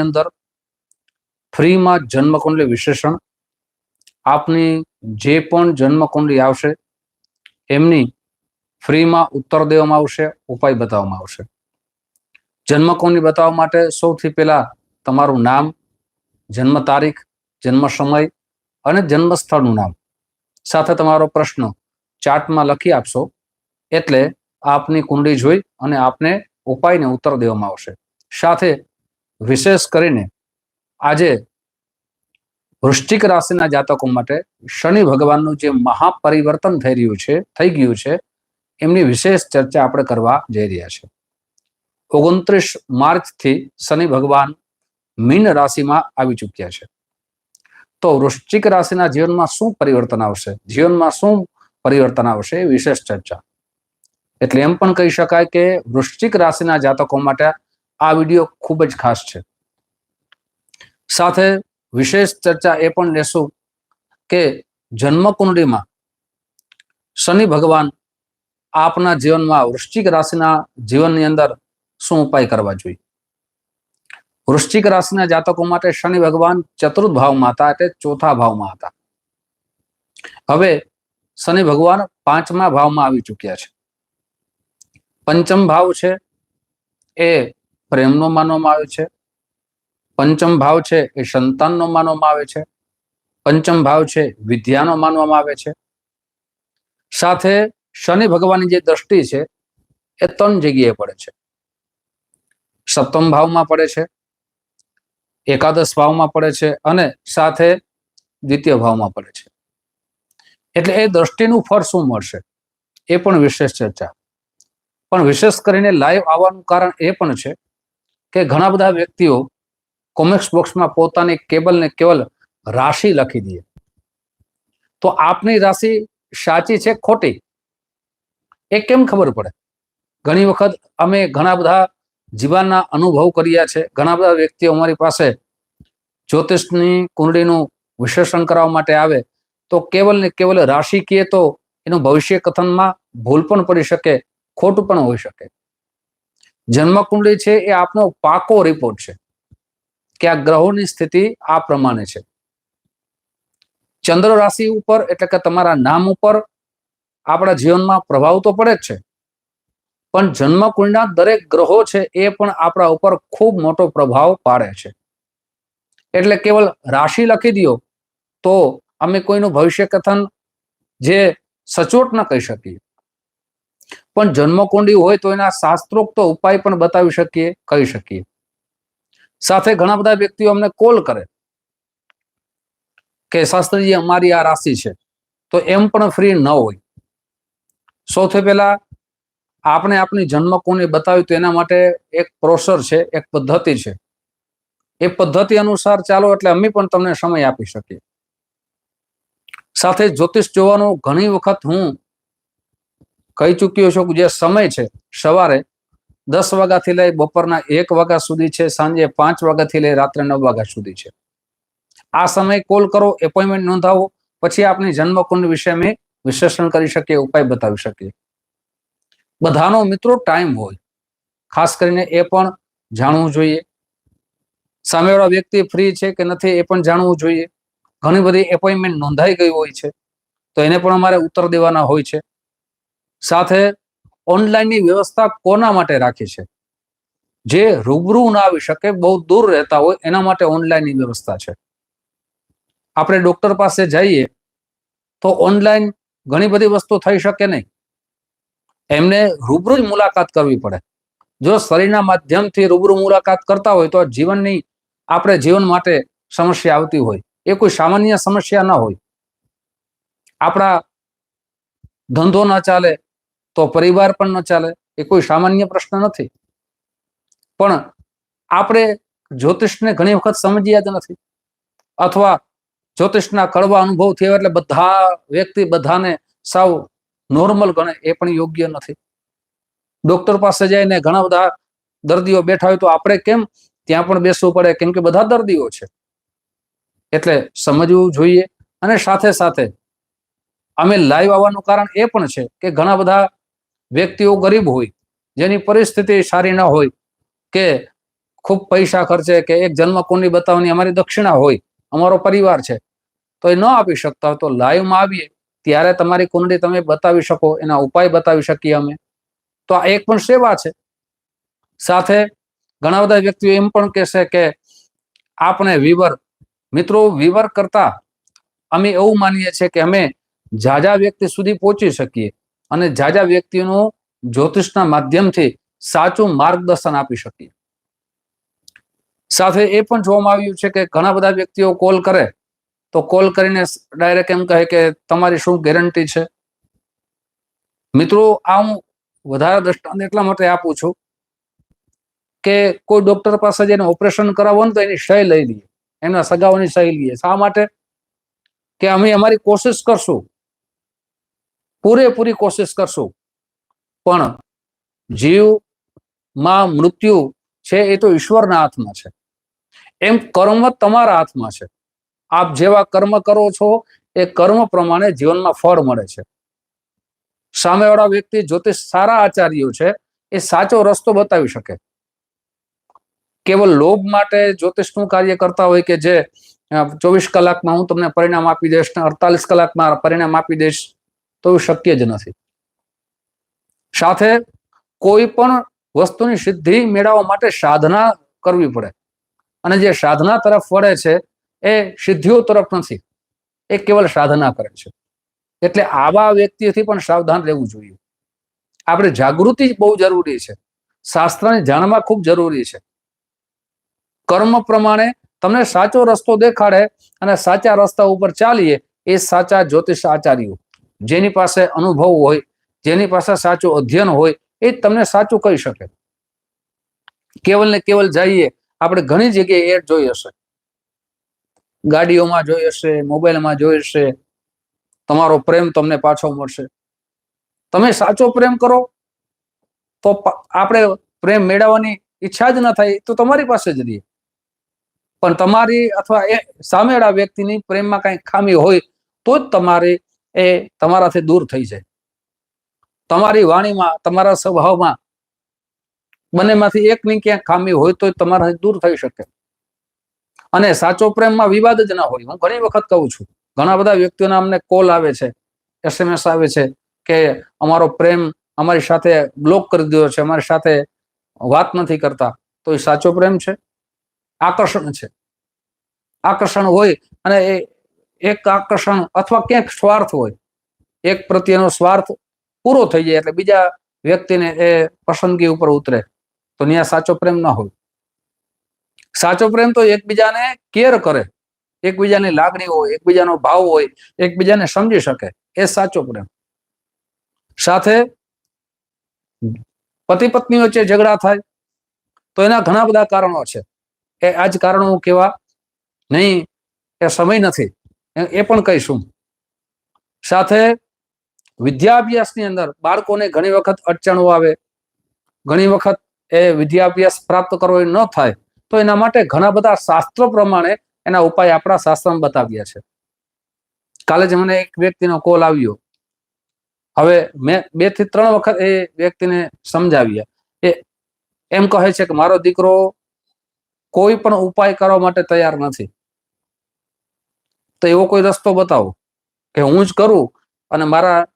અંદર ફ્રીમાં જન્મકુંડલી વિશેષણ, આપની જે પણ જન્મકુંડલી આવશે, એમની ફ્રીમાં ઉત્તર દેવામાં આવશે, ઉપાય બતાવવામાં આવશે. જન્મકુંડલી બતાવવા માટે સૌથી પહેલા તમારું નામ, જન્મ તારીખ, જન્મ સમય અને જન્મસ્થળનું નામ. સાથે તમારો પ્રશ્ન ચાર્ટમાં લખી આપશો, એટલે આપની કુંડળી જોઈ અને આપને ઉપાયને ઉત્તર દેવામાં આવશે. સાથે વિશેષ કરીને આજે વૃશ્ચિક રાશિના જાતકો માટે શનિ ભગવાનનું જે મહાપરિવર્તન થઈ રહ્યું છે, થઈ ગયું છે, એમની વિશેષ ચર્ચા આપણે કરવા જઈ રહ્યા છે. ઓગણત્રીસ માર્ચથી શનિ ભગવાન મીન રાશિમાં આવી ચૂક્યા છે. તો વૃશ્ચિક રાશિના જીવનમાં શું પરિવર્તન આવશે? જીવનમાં શું પરિવર્તન આવશે? વિશેષ ચર્ચા. એટલે એમ પણ કહી શકાય કે વૃશ્ચિક રાશિના જાતકો માટે આ વીડિયો ખૂબ જ ખાસ છે. સાથે વિશેષ ચર્ચા એ પણ લેશું કે જન્મકુંડળીમાં શનિ ભગવાન આપના જીવનમાં વૃશ્ચિક રાશિના જીવનની અંદર શું ઉપાય કરવા જોઈએ? વૃશ્ચિક રાશિના જાતકો માટે શનિ ભગવાન ચતુર્થ ભાવમાં હતા એટલે ચોથા ભાવમાં હતા. હવે શનિ ભગવાન પાંચમા ભાવમાં આવી ચૂક્યા છે. પંચમ ભાવ છે એ પ્રેમનો માનવામાં આવે છે. પંચમ ભાવ છે એ સંતાનનો માનવામાં આવે છે. પંચમ ભાવ છે વિદ્યાનો માનવામાં આવે છે. સાથે શનિ ભગવાનની જે દ્રષ્ટિ છે એ ત્રણ જગ્યાએ પડે છે. સપ્તમ ભાવમાં પડે છે. એકાદશ ભાવમાં પડે છે અને સાથે દ્વિતીય ભાવમાં પડે છે. એટલે એ દ્રષ્ટિનું ફળ શું મળશે? એ પણ વિશેષ ચર્ચા. પણ વિશેષ કરીને લાઈવ આવવાનું કારણ એ પણ છે કે ઘણા બધા વ્યક્તિઓ કોમેક્સ બોક્સમાં પોતાની કેબલ ને કેવલ રાશિ લખી દે. તો આપની રાશિ સાચી છે, ખોટી? એ કેમ ખબર પડે? ઘણી વખત અમે ઘણા બધા જીવનના અનુભવ કર્યા છે. ઘણા બધા વ્યક્તિઓ અમારી પાસે જ્યોતિષની કુંડળીનું વિશ્લેષણ કરવા માટે આવે. તો કેવલ ને કેવલ રાશિ કીએ તો એનું ભવિષ્ય કથનમાં ભૂલ પણ પડી શકે, ખોટું પણ હોઈ શકે. જન્મ કુંડળી છે એ આપનો પાકો રિપોર્ટ છે. કે આ ગ્રહોની સ્થિતિ આ પ્રમાણે છે. ચંદ્ર રાશિ ઉપર એટલે કે તમારા નામ ઉપર આપણા જીવનમાં પ્રભાવ તો પડે જ છે. પણ જન્મકુંડના દરેક ગ્રહો છે એ પણ આપણા ઉપર ખૂબ મોટો પ્રભાવ પાડે છે. એટલે કેવલ રાશિ લખી દો તો અમે કોઈનું ભવિષ્ય કથન જે સચોટ ન કહી શકીએ. પણ જન્મકુંડી હોય તો એના શાસ્ત્રોક્ત ઉપાય પણ બતાવી શકીએ, કહી શકીએ. સાથે ઘણા બધા વ્યક્તિઓ અમને કોલ કરે કે, શાસ્ત્રીજી, અમારી આ રાશિ છે. તો એમ પણ ફ્રી ન હોય. સૌથી પહેલા આપણે આપણી જન્મકુંડી બતાવ્યું તો એના માટે એક પ્રોસર છે, એક પદ્ધતિ છે. એ પદ્ધતિ અનુસાર ચાલો એટલે અમે પણ તમને સમય આપી શકીએ. સાથે જ્યોતિષ જોવાનું ઘણી વખત હું કહી ચૂક્યો છું જે સમય છે સવારે દસ વાગ્યાથી લઈ બપોરના એક વાગ્યા સુધી છે, સાંજે પાંચ વાગ્યાથી લઈ રાત્રે નવ વાગ્યા સુધી છે. આ સમય કોલ કરો, એપોઇન્ટમેન્ટ નોંધાવો, પછી આપની જન્મકુંડ વિશે અમે વિશ્લેષણ કરી શકીએ, ઉપાય બતાવી શકીએ. બધાનો મિત્રો ટાઈમ હોય. ખાસ કરીને એ પણ જાણવું જોઈએ. સામેવાળા વ્યક્તિ ફ્રી છે કે નથી એ પણ જાણવું જોઈએ. ઘણી બધી એપોઇન્ટમેન્ટ નોંધાઈ ગઈ હોય છે. તો એને પણ અમારે ઉત્તર દેવાના હોય છે. સાથે ઓનલાઈનની વ્યવસ્થા કોના માટે રાખી છે? જે રૂબરૂ ના આવી શકે, બહુ દૂર રહેતા હોય, એના માટે ઓનલાઈનની વ્યવસ્થા છે. આપણે ડોક્ટર પાસે જઈએ તો ઓનલાઈન ઘણી બધી વસ્તુ થઈ શકે નહીં. એમને રૂબરૂ જ મુલાકાત કરવી પડે. જો શરીરના માધ્યમથી રૂબરૂ મુલાકાત કરતા હોય, તો જીવનની આપણે જીવન માટે સમસ્યા આવતી હોય. એ કોઈ સામાન્ય સમસ્યા ના હોય. આપણા ધંધો ના ચાલે તો પરિવાર પણ ન ચાલે, એ કોઈ સામાન્ય પ્રશ્ન નથી. પણ આપણે જ્યોતિષને ઘણી વખત સમજ્યા જ નથી. અથવા જ્યોતિષના કડવા અનુભવ થયા એટલે બધા વ્યક્તિ બધાને સાવ નોર્મલ ગણે, એ પણ યોગ્ય નથી. ડોક્ટર પાસે જઈને ઘણા બધા દર્દીઓ બેઠા હોય તો આપણે કેમ ત્યાં પણ બેસવું પડે? કેમ કે બધા દર્દીઓ છે. એટલે સમજવું જોઈએ અને સાથે સાથે અમે લાઈવ આવવાનું કારણ એ પણ છે કે ઘણા બધા વ્યક્તિઓ ગરીબ હોય, જેની પરિસ્થિતિ સારી ના હોય, કે ખૂબ પૈસા ખર્ચે, કે એક જન્મ કુંડી બતાવવાની અમારી દક્ષિણા હોય, અમારો પરિવાર છે, તો એ ન આપી શકતા હોય તો લાઈવમાં આવીએ, ત્યારે તમારી કુંડળી તમે બતાવી શકો, એના ઉપાય બતાવી શકીએ અમે. તો આ એક પણ સેવા છે. સાથે ઘણા બધા વ્યક્તિઓ એમ પણ કહેશે કે આપણે વિવર, મિત્રો વિવર કરતા અમે એવું માનીએ છીએ કે અમે જાજા વ્યક્તિ સુધી પહોંચી શકીએ. અને જાજા વ્યક્તિનું જ્યોતિષના માધ્યમથી સાચું માર્ગદર્શન આપી શકીએ. સાથે એ પણ જોવામાં આવ્યું છે કે ઘણા બધા વ્યક્તિઓ કોલ કરે, તો કોલ કરીને ડાયરેક્ટ એમ કહે કે તમારી શું ગેરંટી છે? મિત્રો, આ હું વધારે દ્રષ્ટાંત એટલા માટે આપું છું કે કોઈ ડોક્ટર પાસે જઈને ઓપરેશન કરાવવાનું તો એની સહી લઈ લઈએ. એમના સગાઓની સહી લઈએ. શા માટે? કે અમે અમારી કોશિશ કરશું પૂરેપૂરી કોશિશ કરશું. પણ જીવમાં મૃત્યુ છે એ તો ઈશ્વરના હાથમાં છે. એમ કર્મ તમારા હાથમાં છે. આપ જેવા કર્મ કરો છો, એ કર્મ પ્રમાણે જીવનમાં ફળ મળે છે. સામેવાળા વ્યક્તિ જ્યોતિષ સારા આચાર્યો છે, એ સાચો રસ્તો બતાવી શકે. કેવલ લોભ માટે જ્યોતિષનું કાર્ય કરતા હોય કે જે ચોવીસ કલાકમાં હું તમને પરિણામ આપી દઈશ ને અડતાલીસ કલાકમાં પરિણામ આપી દઈશ તો શક્ય જ નથી. સાથે કોઈ પણ વસ્તુની સિદ્ધિ મેળવવા માટે સાધના કરવી પડે. અને જે સાધના તરફ વળે છે, એ સિદ્ધિઓ તરફ નથી. એ કેવલ સાધના કરે છે. એટલે આવા વ્યક્તિથી પણ સાવધાન રહેવું જોઈએ. આપણે જાગૃતિ બહુ જરૂરી છે. શાસ્ત્રને જાણવા ખૂબ જરૂરી છે. કર્મ પ્રમાણે તમને સાચો રસ્તો દેખાડે અને સાચા રસ્તા ઉપર ચાલીએ, એ સાચા જ્યોતિષ આચાર્યો જેની પાસે અનુભવ હોય, જેની પાસે સાચું અધ્યયન હોય, એ તમને સાચું કહી શકે. કેવલ ને કેવલ જઈએ, આપણે ઘણી જગ્યાએ એડ જોઈ હશે. ગાડીઓમાં જોઈ હશે, મોબાઈલમાં જોઈ હશે, તમારો પ્રેમ તમને પાછો મળશે. તમે સાચો પ્રેમ કરો, તો આપણે પ્રેમ મેળવવાની ઈચ્છા જ ન થાય, તો તમારી પાસે જ રહીએ. પણ તમારી અથવા એ સામેવાળા વ્યક્તિની પ્રેમમાં કઈ ખામી હોય, તો જ તમારી એ તમારાથી દૂર થઈ જાય. તમારી વાણીમાં, તમારા સ્વભાવમાં, બંનેમાંથી એકની ક્યાંક ખામી હોય તો તમારાથી દૂર થઈ શકે. અને સાચો પ્રેમમાં વિવાદ જ ના હોય. હું ઘણી વખત કહું છું, ઘણા બધા વ્યક્તિઓના અમને કોલ આવે છે એસએમએસ આવે છે કે અમારો પ્રેમ અમારી સાથે બ્લોક કરી દીધો છે, અમારી સાથે વાત નથી કરતા. તો એ સાચો પ્રેમ છે? આકર્ષણ છે. આકર્ષણ હોય અને એ એક આકર્ષણ અથવા ક્યાંક સ્વાર્થ હોય. એક પ્રત્યેનો સ્વાર્થ પૂરો થઈ જાય એટલે બીજા વ્યક્તિને એ પસંદગી ઉપર ઉતરે. તો ત્યાં સાચો પ્રેમ ના હોય. સાચો પ્રેમ તો એકબીજાને કેર કરે. એકબીજાની લાગણી હોય, એકબીજાનો ભાવ હોય, એકબીજાને સમજી શકે. એ સાચો પ્રેમ. સાથે પતિ પત્ની વચ્ચે ઝઘડા થાય, તો એના ઘણા બધા કારણો છે. એ આ જ કારણો હું કેવા નહીં, એ સમય નથી. એ પણ કહીશું. સાથે વિદ્યાભ્યાસની અંદર બાળકોને ઘણી વખત અડચણો આવે, ઘણી વખત એ વિદ્યાભ્યાસ પ્રાપ્ત કરવો ન થાય, તો એના માટે ઘણા બધા શાસ્ત્રો પ્રમાણે એના ઉપાય આપણા શાસ્ત્રમાં બતાવ્યા છે. કાલે જ મને એક વ્યક્તિનો કોલ આવ્યો. હવે મેં બેથી ત્રણ વખત એ વ્યક્તિને સમજાવ્યા. એ એમ કહે છે કે મારો દીકરો કોઈ પણ ઉપાય કરવા માટે તૈયાર નથી. તો એવો કોઈ રસ્તો બતાવો કે હું જ કરું અને મારા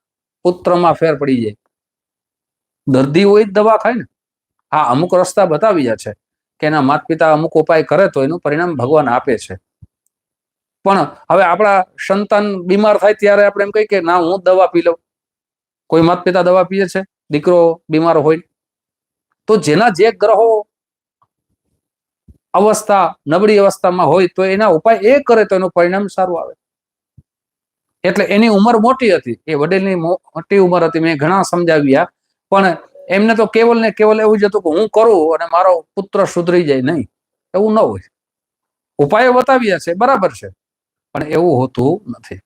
પુત્રમાં ફેર પડી જાય. દર્દી હોય જ દવા ખાય ને. હા, અમુક રસ્તા બતાવ્યા છે કે એના માતા પિતા અમુક ઉપાય કરે તો એનું પરિણામ ભગવાન આપે છે. પણ હવે આપણા સંતાન બીમાર થાય ત્યારે આપણે એમ કહીએ કે ના, હું દવા પી લઉં. કોઈ માતા પિતા દવા પીએ છે? દીકરો બીમાર હોય. તો જેના જે ગ્રહો અવસ્થા, નબળી અવસ્થામાં હોય તો એના ઉપાય એ કરે તો એનું પરિણામ સારું આવે. એટલે એની ઉંમર મોટી હતી. એ વડીલની મોટી ઉંમર હતી. મેં ઘણા સમજાવ્યા. પણ એમને તો કેવલ ને કેવલ એવું જ હતું કે હું કરું અને મારો પુત્ર સુધરી જાય નહીં. એવું ન હોય. ઉપાયો બતાવ્યા છે. બરાબર છે. પણ એવું હોતું નથી.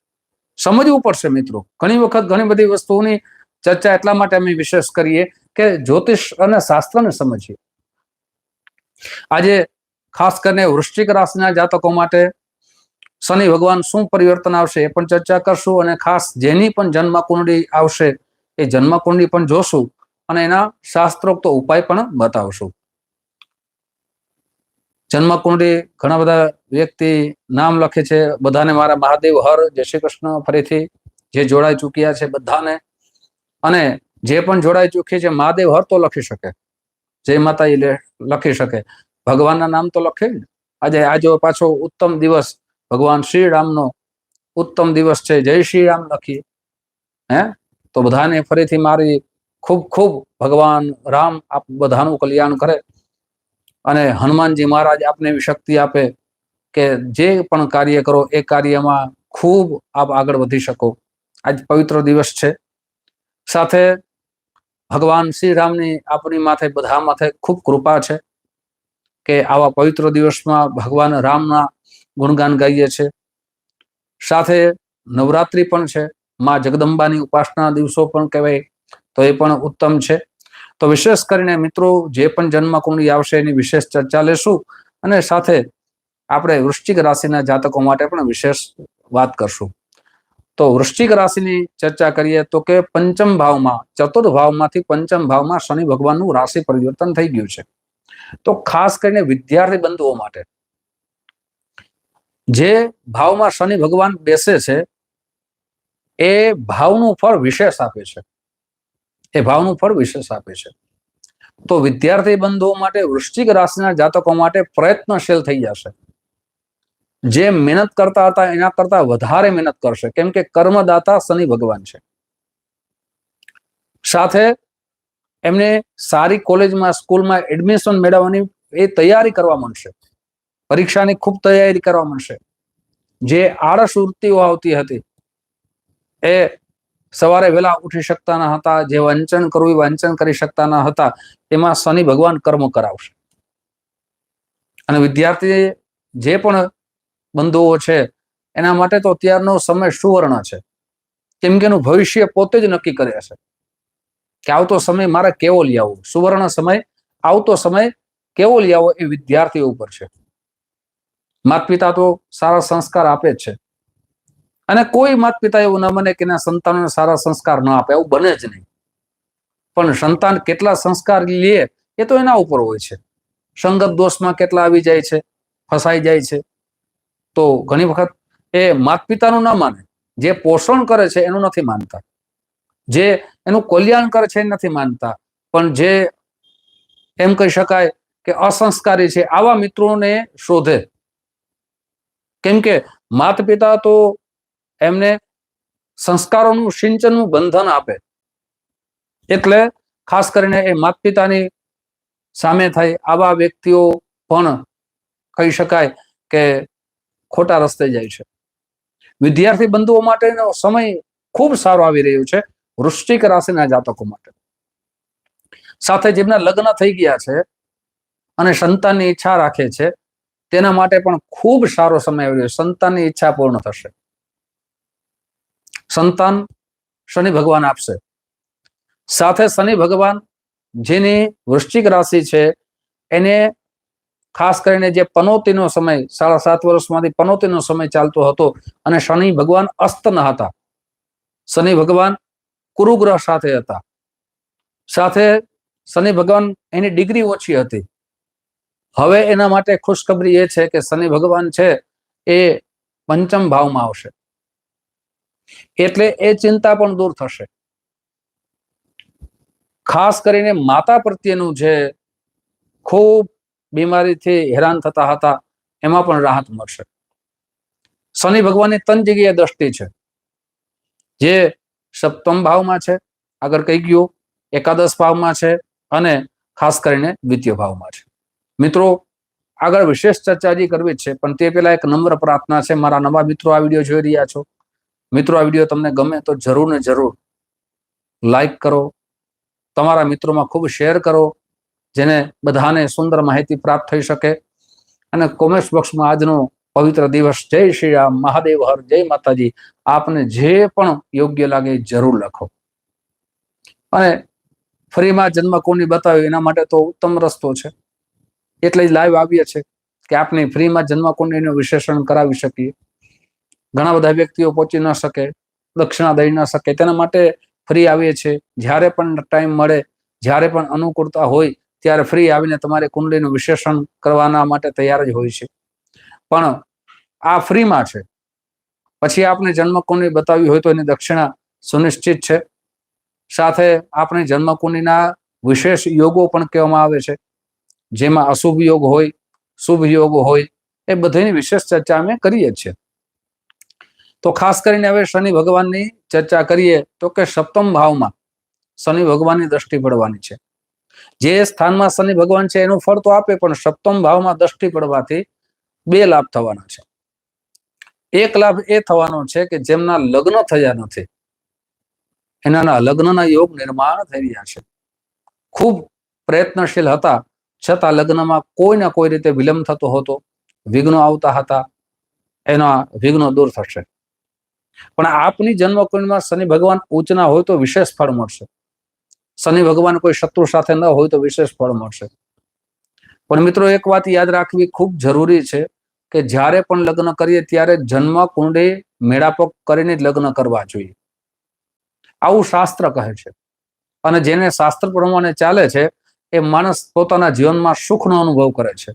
સમજવું પડશે મિત્રો. ઘણી વખત ઘણી બધી વસ્તુઓની ચર્ચા એટલા માટે અમે વિશેષ કરીએ કે જ્યોતિષ અને શાસ્ત્રને સમજીએ. આજે ખાસ કરીને વૃશ્ચિક રાશિના જાતકો માટે શનિ ભગવાન શું પરિવર્તન આવશે એ પણ ચર્ચા કરશું અને ખાસ જેની પણ જન્મ કુંડળી આવશે એ જન્મ કુંડળી પણ જોશું અને એના શાસ્ત્રોક્ત ઉપાય પણ બતાવશું. જન્મકુંડળી ઘણા બધા વ્યક્તિ નામ લખે છે, બધાને મારા મહાદેવ હર, જય શ્રી કૃષ્ણ ફરીથી જે જોડાઈ ચૂક્યા છે બધાને. અને જે પણ જોડાઈ ચૂકી છે, મહાદેવ હર તો લખી શકે. જય માતા એ લખી શકે. ભગવાનના નામ તો લખે ને. આજે આજો પાછો ઉત્તમ દિવસ. ભગવાન શ્રી રામનો ઉત્તમ દિવસ છે. જય શ્રી રામ લખીએ. હે? તો બધાને ફરીથી મારી ખૂબ ખૂબ ભગવાન રામ આપ બધાનું કલ્યાણ કરે. અને હનુમાનજી મહારાજ આપને એવી શક્તિ આપે કે જે પણ કાર્ય કરો, એ કાર્યમાં ખૂબ આપ આગળ વધી શકો. આજ પવિત્ર દિવસ છે. સાથે ભગવાન શ્રી રામની આપણી માથે, બધા માથે ખૂબ કૃપા છે. કે આવા પવિત્ર દિવસમાં ભગવાન રામના ગુણગાન ગાઈએ છે. સાથે નવરાત્રિ પણ છે. માં જગદંબાની ઉપાસના દિવસો પણ કહેવાય તો એ પણ ઉત્તમ છે. તો વિશેષ કરીને મિત્રો જે પણ જન્મકુંડળી આવશે એની વિશેષ ચર્ચા લેશું અને સાથે આપણે વૃશ્ચિક રાશિના જાતકો માટે પણ વિશેષ વાત કરશું. તો વૃશ્ચિક રાશિની ચર્ચા કરીએ તો કે પંચમ ભાવમાં ચતુર્થ ભાવમાંથી પંચમ ભાવમાં શનિ ભગવાનનું રાશિ પરિવર્તન થઈ ગયું છે. તો ખાસ કરીને વિદ્યાર્થી બંધુઓ માટે. જે ભાવમાં શનિ ભગવાન બેસે છે, એ ભાવનું ફળ વિશેષ આપે છે. એ ભાવનું ફળ વિશેષ આપે છે. તો વિદ્યાર્થી બંધુઓ માટે વૃશ્ચિક રાશિના જાતકો માટે પ્રયત્નશીલ થઈ જશે. જે મહેનત કરતા હતા, એના કરતા વધારે મહેનત કરશે. કેમ કે કર્મદાતા શનિ ભગવાન છે. સાથે એમને સારી કોલેજમાં, સ્કૂલમાં એડમિશન મેળવવાની એ તૈયારી કરવા માંડશે પરીક્ષાની ખૂબ તૈયારી કરવા માંડશે જે આળસ વૃત્તિઓ આવતી હતી, એ સવારે વહેલા ઉઠી શકતા ન હતા, જે વાંચન કરવું એ વાંચન કરી શકતા ન હતા, એમાં શનિ ભગવાન કર્મ કરાવશે. અને વિદ્યાર્થી જે પણ બંધુઓ છે, એના માટે તો અત્યારનો સમય સુવર્ણ છે. કેમ કે એનું ભવિષ્ય પોતે જ નક્કી કરે છે. કે આવતો સમય મારે કેવો લઈ આવવો? સુવર્ણ સમય, આવતો સમય કેવો લઈ આવવો એ વિદ્યાર્થીઓ ઉપર છે. માતા પિતા તો સારા સંસ્કાર આપે જ છે. અને કોઈ માતા પિતા એવું ન મને કે એના સંતાનોને સારા સંસ્કાર ન આપે એવું બને જ નહીં. પણ સંતાન કેટલા સંસ્કાર લે એ તો એના ઉપર હોય છે. સંગત દોષમાં કેટલા આવી જાય છે, ફસાઈ જાય છે. તો ઘણી વખત એ માતા પિતાનું ના માને. જે પોષણ કરે છે એનું નથી માનતા. જે એનું કલ્યાણ કરે છે નથી માનતા. પણ જે એમ કહી શકાય કે અસંસ્કારી છે, આવા મિત્રોને શોધે. કેમ કે માતા પિતા તો એમને સંસ્કારોનું, સિંચનનું બંધન આપે. એટલે ખાસ કરીને એ માતા પિતાની સામે થાય આવા વ્યક્તિઓ પણ કહી શકાય કે ખોટા રસ્તે જાય છે. વિદ્યાર્થી બંધુઓ માટેનો સમય ખૂબ સારો આવી રહ્યો છે. વૃશ્ચિક રાશિના જાતકો માટે. સાથે જેમના લગ્ન થઈ ગયા છે અને સંતાનની ઈચ્છા રાખે છે. તેના માટે પણ ખૂબ સારો સમય આવી રહ્યો સંતાનની ઈચ્છા પૂર્ણ થશે. સંતાન શનિ ભગવાન આપશે. સાથે શનિ ભગવાન જેની વૃશ્ચિક રાશિ છે, એને ખાસ કરીને જે પનોતીનો સમય, સાડા સાત વર્ષમાંથી પનોતીનો સમય ચાલતો હતો અને શનિ ભગવાન અસ્ત ન હતા. શનિ ભગવાન કુરુગ્રહ સાથે હતા. સાથે શનિ ભગવાન એની ડિગ્રી ઓછી હતી. હવે એના માટે ખુશખબરી એ છે કે શનિ ભગવાન છે એ પંચમ ભાવમાં આવશે. એટલે એ ચિંતા પણ દૂર થશે. ખાસ કરીને માતા પ્રત્યેનું જે ખૂબ બીમારીથી હેરાન થતા હતા, એમાં પણ રાહત મળશે. શનિ ભગવાનની ત્રણ જગ્યાએ દ્રષ્ટિ છે. જે સપ્તમ ભાવમાં છે, આગળ કહી ગયું, એકાદશ ભાવમાં છે અને ખાસ કરીને દ્વિતીય ભાવમાં છે. મિત્રો, આગળ વિશેષ ચર્ચા જે કરવી છે, પણ તે પહેલા એક નમ્ર પ્રાર્થના છે, મારા નવા મિત્રો આ વીડિયો જોઈ રહ્યા છો. મિત્રો, આ વીડિયો તમને ગમે તો જરૂર ને જરૂર લાઈક કરો, તમારા મિત્રોમાં ખૂબ શેર કરો, જેને બધાને સુંદર માહિતી પ્રાપ્ત થઈ શકે. અને કોમેન્ટ બોક્સમાં આજનો પવિત્ર દિવસ. જય શ્રી રામ. મહાદેવ હર. જય માતાજી. આપને જે પણ યોગ્ય લાગે જરૂર લખો. અને ફ્રીમાં જન્મ કોની બતાવ્યો, એના માટે તો ઉત્તમ રસ્તો છે. એટલે જ લાઈવ આવીએ છે કે આપણે ફ્રીમાં જન્મ કુંડળીનું વિશ્લેષણ કરાવી શકીએ. ઘણા બધા વ્યક્તિઓ પહોંચી ન શકે દક્ષિણા દઈ ન શકે. તેના માટે ફ્રી આવીએ છીએ. જ્યારે પણ ટાઈમ મળે, જ્યારે પણ અનુકૂળતા હોય, ત્યારે ફ્રી આવીને તમારે કુંડલીનું વિશ્લેષણ કરવાના માટે તૈયાર જ હોય છે. પણ આ ફ્રીમાં છે. પછી આપણે જન્મકુંડી બતાવી હોય તો એની દક્ષિણા સુનિશ્ચિત છે. સાથે આપણે જન્મકુંડીના વિશેષ યોગો પણ કહેવામાં આવે છે. જેમાં અશુભ યોગ હોય, શુભ યોગ હોય, એ બધાની વિશેષ ચર્ચા અમે કરીએ છીએ. તો ખાસ કરીને હવે શનિ ભગવાનની ચર્ચા કરીએ તો કે સપ્તમ ભાવમાં શનિ ભગવાનની દ્રષ્ટિ પડવાની છે. જે સ્થાનમાં શનિ ભગવાન છે એનું ફળ તો આપે, પણ સપ્તમ ભાવમાં દ્રષ્ટિ પડવાથી બે લાભ થવાના છે. એક લાભ એ થવાનો છે કે જેમના લગ્ન થયા નથી એના લગ્નના યોગ નિર્માણ થઈ રહ્યા છે. ખૂબ પ્રયત્નશીલ હતા, છતાં લગ્નમાં કોઈ ના કોઈ રીતે વિલંબ થતો હતો, વિઘ્નો આવતા હતા, એના વિઘ્નો દૂર થશે. પણ આપની જન્મકુંડમાં શનિ ભગવાન ઉચ્ચના હોય તો વિશેષ ફળ મળશે. શનિ ભગવાન કોઈ શત્રુ સાથે ન હોય તો વિશેષ ફળ મળશે. પણ મિત્રો એક વાત યાદ રાખવી ખૂબ જરૂરી છે. કે જ્યારે પણ લગ્ન કરીએ ત્યારે જન્મ કુંડે મેળાપક કરીને લગ્ન કરવા જોઈએ. આવું શાસ્ત્ર કહે છે. અને જેને શાસ્ત્ર પ્રમાણે ચાલે છે, એ માણસ પોતાના જીવનમાં સુખનો અનુભવ કરે છે.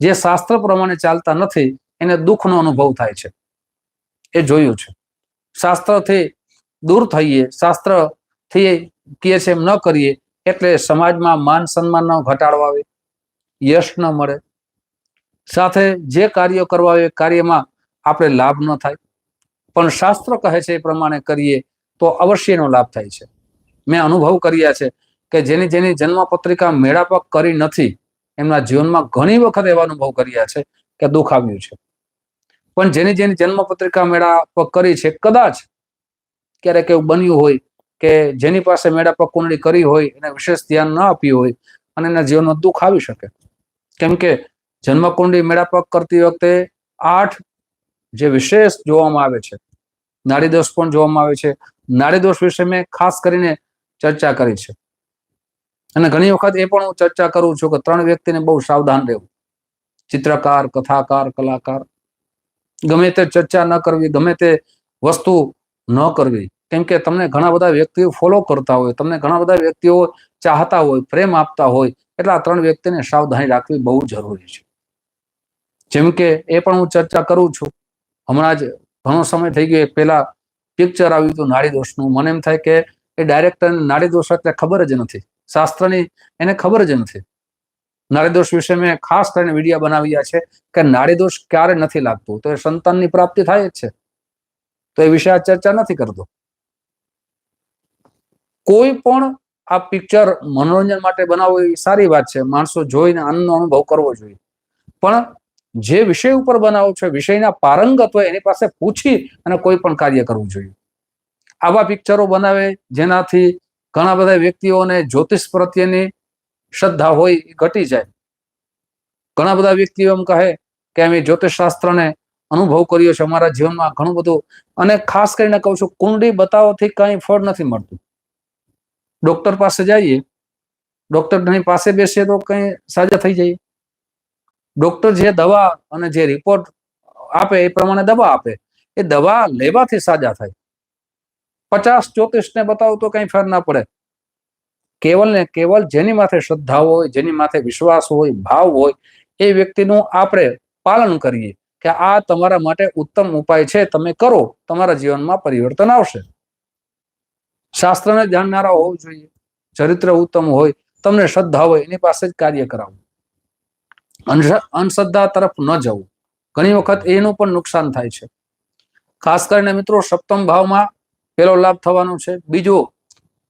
જે શાસ્ત્ર પ્રમાણે ચાલતા નથી, એને દુઃખનો અનુભવ થાય છે. એ જોયું છે. શાસ્ત્રથી દૂર થઈએ, શાસ્ત્રથી કીએ છે એમ ન કરીએ, એટલે સમાજમાં માન સન્માનનો ઘટાડો આવે, યશ ન મળે સાથે જે કાર્ય કરવા એ કાર્યમાં આપણે લાભ ન થાય. પણ શાસ્ત્ર કહે છે એ પ્રમાણે કરીએ તો અવશ્યનો લાભ થાય છે. મેં અનુભવ કર્યા છે કે જેની જેની જન્મ પત્રિકા મેળાપક કરી નથી, એમના જીવનમાં ઘણી વખત એવા અનુભવ કર્યા છે કે દુઃખ આવ્યું છે. પણ જેની જેની જન્મ પત્રિકા મેળાપક કરી છે, કદાચ ક્યારેક એવું બન્યું હોય કે જેની પાસે મેળાપક કુંડળી કરી હોય, એને વિશેષ ધ્યાન ન આપ્યું હોય અને એના જીવનમાં દુઃખ આવી શકે. કેમ કે જન્મકુંડળી મેળાપક કરતી વખતે આઠ જે વિશેષ જોવામાં આવે છે નાડીદોષ પણ જોવામાં આવે છે. નાડીદોષ વિશે મેં ખાસ કરીને ચર્ચા કરી છે. અને ઘણી વખત એ પણ હું ચર્ચા કરું છું કે ત્રણ વ્યક્તિને બહુ સાવધાન રહેવું. ચિત્રકાર, કથાકાર, કલાકાર. ગમે તે ચર્ચા ન કરવી, ગમે તે વસ્તુ ન કરવી. કેમ કે તમને ઘણા બધા વ્યક્તિઓ ફોલો કરતા હોય, તમને ઘણા બધા વ્યક્તિઓ ચાહતા હોય, પ્રેમ આપતા હોય, એટલે આ ત્રણ વ્યક્તિને સાવધાની રાખવી બહુ જરૂરી છે. જેમ કે એ પણ હું ચર્ચા કરું છું. હમણાં જ ઘણો સમય થઈ ગયો પેલા પિક્ચર આવ્યું હતું નાડી દોષનું. મને એમ થાય કે એ ડાયરેક્ટર નાડી દોષ એટલે ખબર જ નથી. શાસ્ત્રની એને ખબર જ નથી. નાડી દોષ વિશે મેં ખાસ કરીને વિડીયા બનાવ્યા છે કે નાડી દોષ ક્યારે નથી લાગતું. તો એ સંતાનની પ્રાપ્તિ થાય જ છે. તો એ વિશે આ ચર્ચા નથી કરતો. કોઈ પણ આ પિક્ચર મનોરંજન માટે બનાવવું એ સારી વાત છે. માણસો જોઈને આનંદનો અનુભવ કરવો જોઈએ. પણ જે વિષય ઉપર બનાવો છે, વિષયના પારંગત હોય એની પાસે પૂછી અને કોઈ પણ કાર્ય કરવું જોઈએ. આવા પિક્ચરો બનાવે, જેનાથી ઘણા બધા વ્યક્તિઓને જ્યોતિષ પ્રત્યેની શ્રદ્ધા હોય, એ ઘટી જાય. ઘણા બધા વ્યક્તિઓ એમ કહે કે અમે જ્યોતિષ શાસ્ત્રને અનુભવ કર્યો છે, અમારા જીવનમાં ઘણું બધું. અને ખાસ કરીને કહું છું, કુંડી બતાવવાથી કઈ ફળ નથી મળતું. ડોક્ટર પાસે જઈએ ડોક્ટરની પાસે બેસીએ તો કઈ સાજા થઈ જાય. ડોક્ટર જે દવા અને જે રિપોર્ટ આપે એ પ્રમાણે દવા આપે. એ દવા લેવાથી સાજા થાય. પચાસ જ્યોતિષને બતાવો તો કઈ ફેર ના પડે. કેવલ ને કેવલ જેની માથે શ્રદ્ધા હોય, જેની માથે વિશ્વાસ હોય, ભાવ હોય, એ વ્યક્તિનું આપણે પાલન કરીએ કે આ તમારા માટે ઉત્તમ ઉપાય છે, તમે કરો, તમારા જીવનમાં પરિવર્તન આવશે. શાસ્ત્રને જાણનારા હોવું જોઈએ. ચરિત્ર ઉત્તમ હોય, તમને શ્રદ્ધા હોય, એની પાસે જ કાર્ય કરાવવું. અંધશ્રદ્ધા તરફ ન જવું. ઘણી વખત એનું પણ નુકસાન થાય છે. ખાસ કરીને મિત્રો સપ્તમ ભાવમાં પેલો લાભ થવાનો છે. બીજો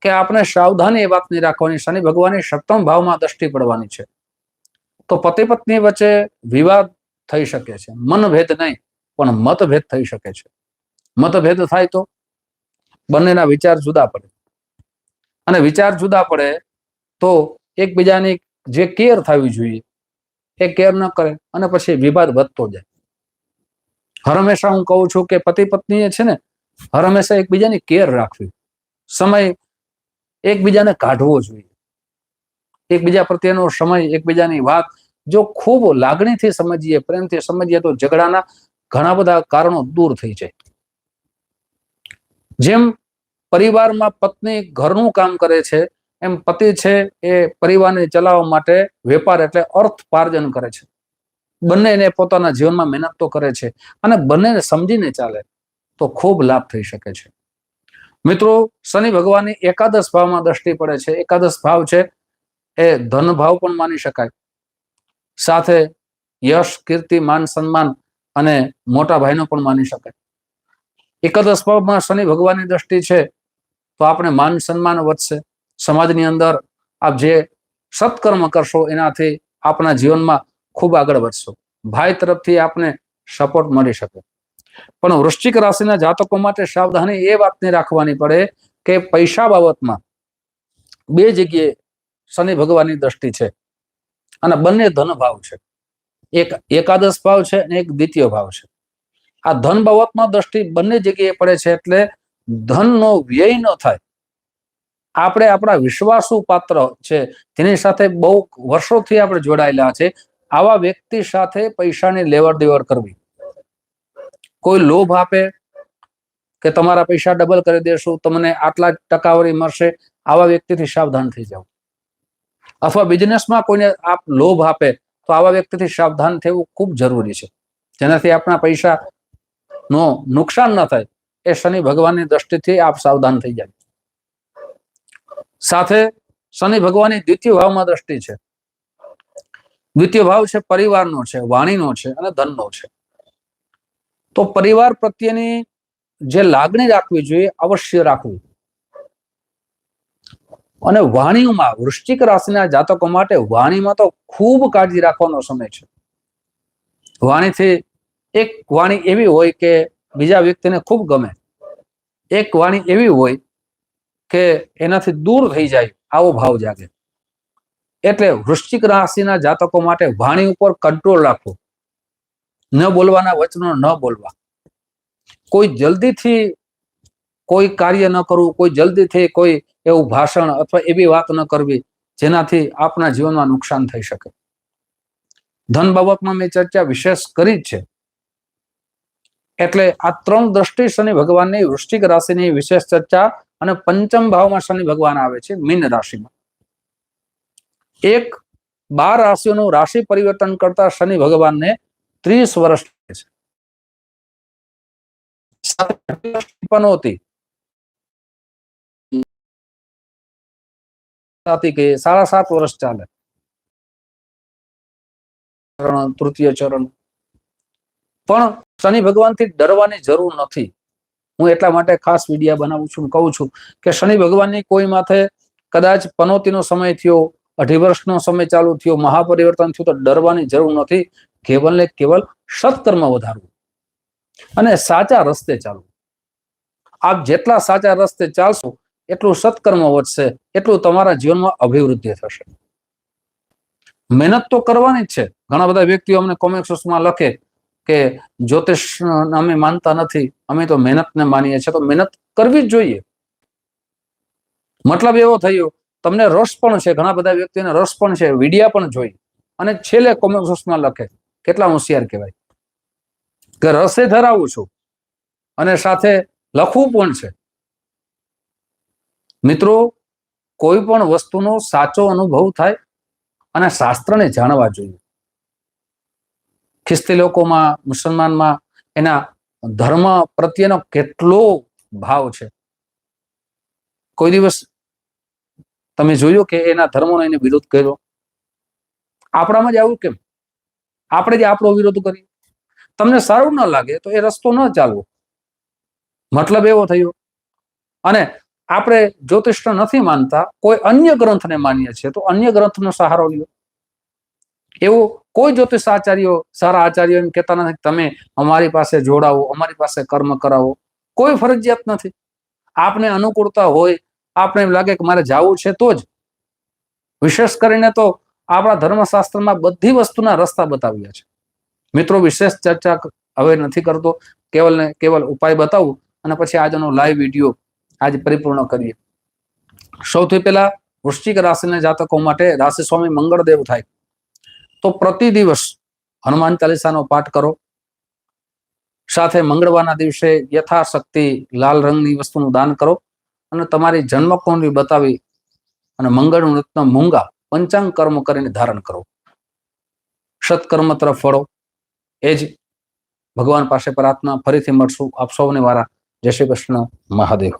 કે આપણે સાવધાની એ વાતની રાખવાની શનિ ભગવાનની સપ્તમ ભાવમાં દ્રષ્ટિ પડવાની છે. તો પતિ પત્ની વચ્ચે વિવાદ થઈ શકે છે. મનભેદ નહીં, પણ મતભેદ થઈ શકે છે. મતભેદ થાય તો બંનેના વિચાર જુદા પડે. અને વિચાર જુદા પડે તો એકબીજાની જે કેર થવી જોઈએ એ કેર ન કરે અને પછી વિવાદ વધતો જાય. હર હંમેશા હું કહું છું કે પતિ પત્નીએ છે ને હર એકબીજાની કેર રાખવી. સમય એકબીજાને કાઢવો જોઈએ. એકબીજા પ્રત્યેનો સમય, એકબીજાની વાત જો ખૂબ લાગણીથી સમજીએ, પ્રેમથી સમજીએ તો ઝઘડાના ઘણા બધા કારણો દૂર થઈ જાય. જેમ પરિવારમાં પત્ની ઘરનું કામ કરે છે એમ પતિ છે એ પરિવારને ચલાવવા માટે વેપાર એટલે અર્થપાર્જન કરે છે. બંનેને પોતાના જીવનમાં મહેનત તો કરે છે અને બંનેને સમજીને ચાલે તો ખૂબ લાભ થઈ શકે છે. મિત્રો, શનિ ભગવાનની એકાદશ ભાવમાં દ્રષ્ટિ પડે છે. એકાદશ ભાવ છે એ ધન ભાવ પણ માની શકાય. સાથે યશ, કીર્તિ, માન, સન્માન અને મોટા ભાઈનો પણ માની શકાય. એકાદશ ભાવમાં શનિ ભગવાનની દ્રષ્ટિ છે તો આપણે માન, સન્માન વધશે. સમાજની અંદર આપ જે સત્કર્મ કરશો, એનાથી આપના જીવનમાં ખૂબ આગળ વધશો. ભાઈ તરફથી આપને સપોર્ટ મળી શકે. પણ વૃશ્ચિક રાશિના જાતકો માટે સાવધાની એ વાતની રાખવાની પડે કે પૈસા બાબતમાં બે જગ્યાએ શનિ ભગવાનની દ્રષ્ટિ છે અને બંને ધન ભાવ છે. એક એકાદશ ભાવ છે અને એક દ્વિતીય ભાવ છે. આ ધન બાબતમાં દ્રષ્ટિ બંને જગ્યાએ પડે છે એટલે ધનનો વ્યય ન થાય. આપણે આપણા વિશ્વાસુ પાત્ર છે. તેની સાથે બહુ વર્ષોથી આપણે જોડાયેલા છે. આવા વ્યક્તિ સાથે પૈસાની લેવડ દેવડ કરવી. કોઈ લોભ આપે કે તમારા પૈસા ડબલ કરી દેશું, તમને આટલા ટકાવરી મળશે, આવા વ્યક્તિથી સાવધાન થઈ જાવ અથવા બિઝનેસમાં કોઈને આપ લોભ આપે, તો આવા વ્યક્તિથી સાવધાન થવું ખૂબ જરૂરી છે. જેનાથી આપણા પૈસા નો નુકસાન ન થાય, એ શનિ ભગવાનની દ્રષ્ટિથી આપ સાવધાન થઈ જાય. સાથે શનિ ભગવાનની દ્વિતીય ભાવમાં દ્રષ્ટિ છે. દ્વિતીય ભાવ છે પરિવારનો છે, વાણીનો છે અને ધનનો છે. તો પરિવાર પ્રત્યેની જે લાગણી રાખવી જોઈએ અવશ્ય રાખવી. અને વાણીમાં વૃશ્ચિક રાશિના જાતકો માટે વાણીમાં તો ખૂબ કાળજી રાખવાનો સમય છે. વાણીથી એક વાણી એવી હોય કે બીજા વ્યક્તિને ખૂબ ગમે. એક વાણી એવી હોય કે એનાથી દૂર થઈ જાય આવો ભાવ જાગે. એટલે વૃશ્ચિક રાશિના જાતકો માટે વાણી ઉપર કંટ્રોલ રાખો. ન બોલવાના વચનો ન બોલવા. કોઈ જલ્દીથી કોઈ કાર્ય ન કરવું, કોઈ જલ્દીથી કોઈ એવું ભાષણ અથવા એવી વાત ન કરવી જેનાથી આપના જીવનમાં નુકસાન થઈ શકે. ધન બાબતમાં મેં ચર્ચા વિશેષ કરી જ છે. એટલે આ ત્રણ દ્રષ્ટિ શનિ ભગવાનની વૃશ્ચિક રાશિની વિશેષ ચર્ચા અને પંચમ ભાવમાં શનિ ભગવાન આવે છે મીન રાશિમાં. એક, બાર રાશિઓનું રાશિ પરિવર્તન કરતા શનિ ભગવાનને ત્રીસ વર્ષ છે. સાડા સાત વર્ષ ચાલે. તૃતીય ચરણ. પણ શનિ ભગવાનથી ડરવાની જરૂર નથી. હું એટલા માટે ખાસ વિડીયા બનાવું છું કહું છું કે શનિ ભગવાનની કોઈ માથે કદાચ પનોતીનો સમય થયો, અઢી વર્ષનો સમય ચાલુ થયો, મહાપરિવર્તન થયું તો ડરવાની જરૂર નથી. કેવલ ને કેવલ સત્કર્મ વધારવું. અને સાચા રસ્તે ચાલવું. આપ જેટલા સાચા રસ્તે ચાલશો, એટલું સત્કર્મ વધશે, એટલું તમારા જીવનમાં અભિવૃદ્ધિ થશે. મહેનત તો કરવાની જ છે. ઘણા બધા વ્યક્તિઓ અમને કોમેન્ટ્સમાં લખે કે જ્યોતિષ અમે માનતા નથી, અમે તો મહેનતને માનીએ છીએ. તો મહેનત કરવી જ જોઈએ. મતલબ એવો થયો, તમને રસ પણ છે, ઘણા બધા વ્યક્તિને રસ પણ છે, વિડિયા પણ જોઈ. અને છેલ્લે કોમેન્ટ્સમાં લખે, કેટલા હોશિયાર કહેવાય? કે રસે ધરાવું છું. અને સાથે લખવું પણ છે. મિત્રો, કોઈ પણ વસ્તુનો સાચો અનુભવ થાય અને શાસ્ત્રને જાણવા જોઈએ. ખ્રિસ્તી લોકોમાં, મુસલમાનમાં, એના ધર્મ પ્રત્યેનો કેટલો ભાવ છે. કોઈ દિવસ તમે જોયું કે એના ધર્મનો એને વિરોધ કર્યો? આપણામાં જ આવું કેમ? આપણે જ આપણો વિરોધ કરીએ. તમને સારું ન લાગે તો એ રસ્તો ન ચાલવો. મતલબ એવો થયો. અને આપણે જ્યોતિષ નથી માનતા, કોઈ અન્ય ગ્રંથને માનીએ છીએ તો અન્ય ગ્રંથનો સહારો લ્યો. એવું કોઈ જ્યોતિષ આચાર્યો, સારા આચાર્યો એમ કહેતા નથી તમે અમારી પાસે જોડાવો, અમારી પાસે કર્મ કરાવો. કોઈ ફરજિયાત નથી. આપને અનુકૂળતા હોય આપણે એમ લાગે કે મારે જવું છે તો જ. વિશેષ કરીને તો આપણા ધર્મશાસ્ત્રમાં બધી વસ્તુના રસ્તા બતાવ્યા છે. મિત્રો, વિશેષ ચર્ચા હવે નથી કરતો. કેવલ ને કેવલ ઉપાય બતાવું અને પછી આજનો લાઈવ વીડિયો આજે પરિપૂર્ણ કરીએ. સૌથી પહેલા વૃશ્ચિક રાશિના જાતકો માટે રાશિ સ્વામી મંગળદેવ થાય. તો પ્રતિ દિવસ હનુમાન ચાલીસાનો પાઠ કરો. સાથે મંગળવારના દિવસે યથાશક્તિ લાલ રંગની વસ્તુનું દાન કરો અને તમારી જન્મકુંડલી બતાવી અને મંગળ રત્ન મૂંગા પંચાંગ કર્મ કરીને ધારણ કરો. સત્કર્મ તરફ ફળો એ જ ભગવાન પાસે પ્રાર્થના ફરીથી મળશું. આપ સૌને મારા જય શ્રી કૃષ્ણ મહાદેવ.